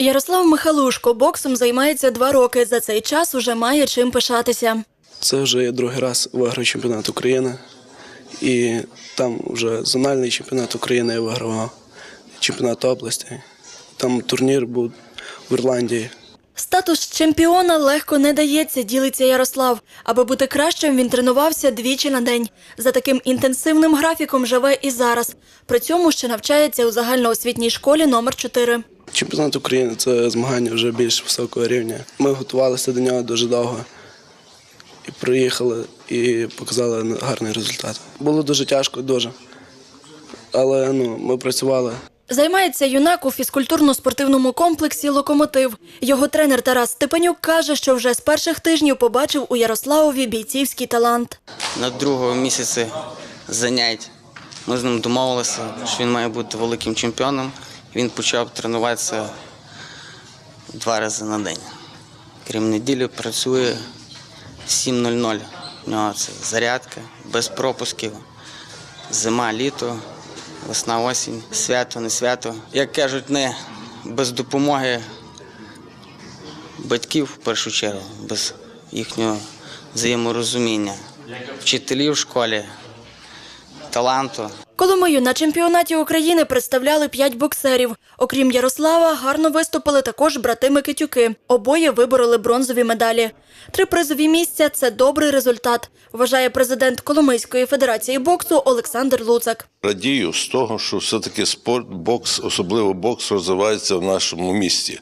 Ярослав Михалушко боксом займається два роки. За цей час уже має чим пишатися. Це вже другий раз виграю чемпіонат України. І там вже зональний чемпіонат України я вигравав, чемпіонат області. Там турнір був в Ірландії. Статус чемпіона легко не дається, ділиться Ярослав. Аби бути кращим, він тренувався двічі на день. За таким інтенсивним графіком живе і зараз. При цьому ще навчається у загальноосвітній школі номер 4 Чемпіонат України це змагання вже більш високого рівня. Ми готувалися до нього дуже довго. І приїхали і показали гарний результат. Було дуже тяжко, дуже. Але ну, ми працювали. Займається юнак у фізкультурно-спортивному комплексі Локомотив. Його тренер Тарас Степанюк каже, що вже з перших тижнів побачив у Ярославові бійцівський талант. на другому місяці занять. Ми з ним домовилися, що він має бути великим чемпіоном. Він почав тренуватися два рази на день. Крім неділі, працює 7.00. У нього це зарядка, без пропусків, зима, літо, весна, осінь, свято, не свято. Як кажуть, не без допомоги батьків в першу чергу, без їхнього взаєморозуміння, вчителів в школі, таланту. Коломию на чемпіонаті України представляли п'ять боксерів. Окрім Ярослава, гарно виступили також брати Микитюки. Обоє вибороли бронзові медалі. Три призові місця це добрий результат, вважає президент Коломийської федерації боксу Олександр Луцак. Радію з того, що все-таки спорт, бокс, особливо бокс, розвивається в нашому місті.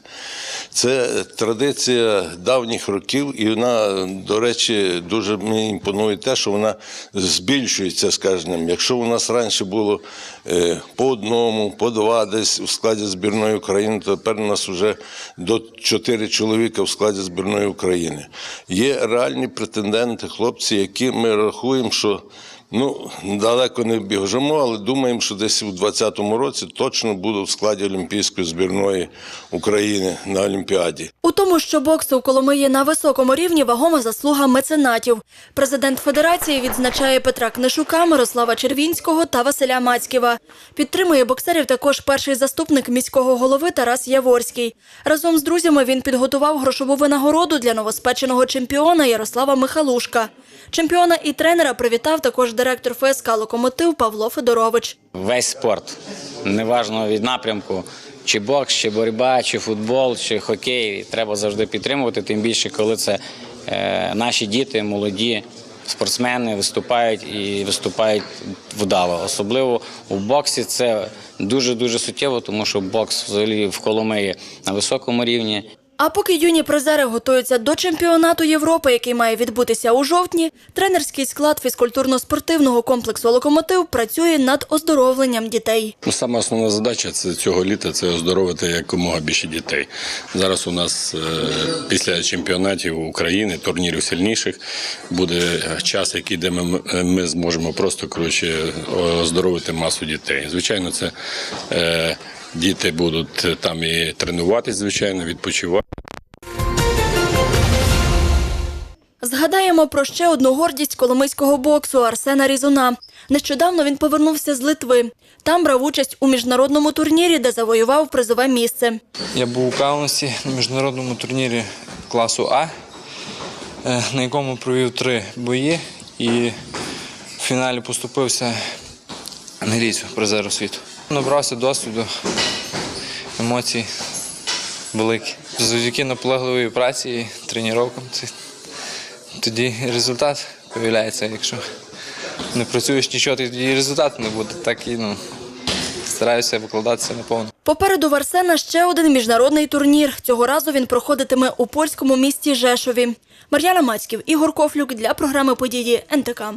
Це традиція давніх років, і вона, до речі, дуже мені імпонує те, що вона збільшується з кожним. Якщо у нас раніше було е, по одному, по два десь у складі збірної України, то тепер у нас вже до чотири чоловіка в складі збірної України. Є реальні претенденти, хлопці, які ми рахуємо, що Ну, далеко не біжимо, але думаємо, що десь у 2020 році точно буду в складі Олімпійської збірної України на Олімпіаді. У тому, що бокс у Коломиї на високому рівні вагома заслуга меценатів. Президент федерації відзначає Петра Книшука, Мирослава Червінського та Василя Мацьківа. Підтримує боксерів також перший заступник міського голови Тарас Яворський. Разом з друзями він підготував грошову винагороду для новоспеченого чемпіона Ярослава Михалушка. Чемпіона і тренера привітав також директор ФСК «Локомотив» Павло Федорович. Весь спорт, неважно від напрямку, чи бокс, чи боротьба, чи футбол, чи хокей, треба завжди підтримувати, тим більше, коли це е, наші діти, молоді спортсмени виступають і виступають вдало. Особливо у боксі це дуже-дуже суттєво, тому що бокс взагалі в Коломиї на високому рівні. А поки юні призери готуються до чемпіонату Європи, який має відбутися у жовтні, тренерський склад фізкультурно-спортивного комплексу «Локомотив» працює над оздоровленням дітей. Ну, Саме основна задача цього літа це оздоровити якомога більше дітей. Зараз у нас е, після чемпіонатів України, турнірів сильніших, буде час, який де ми, ми зможемо просто коротше оздоровити масу дітей. Звичайно, це е, діти будуть там і тренуватись, звичайно, відпочивати. Згадаємо про ще одну гордість коломийського боксу Арсена Різуна. Нещодавно він повернувся з Литви. Там брав участь у міжнародному турнірі, де завоював призове місце. Я був у Каунасі на міжнародному турнірі класу А, е, на якому провів три бої і в фіналі поступився англійцю призеру світу. Набрався досвіду, емоцій великі. Завдяки наполегливої праці і тренуванням тоді результат з'являється. Якщо не працюєш нічого, то тоді і результату не буде. Так і ну, стараюся викладатися наповну. Попереду в Арсена ще один міжнародний турнір. Цього разу він проходитиме у польському місті Жешові. Мар'яна Мацьків, Ігор Кофлюк для програми події НТК.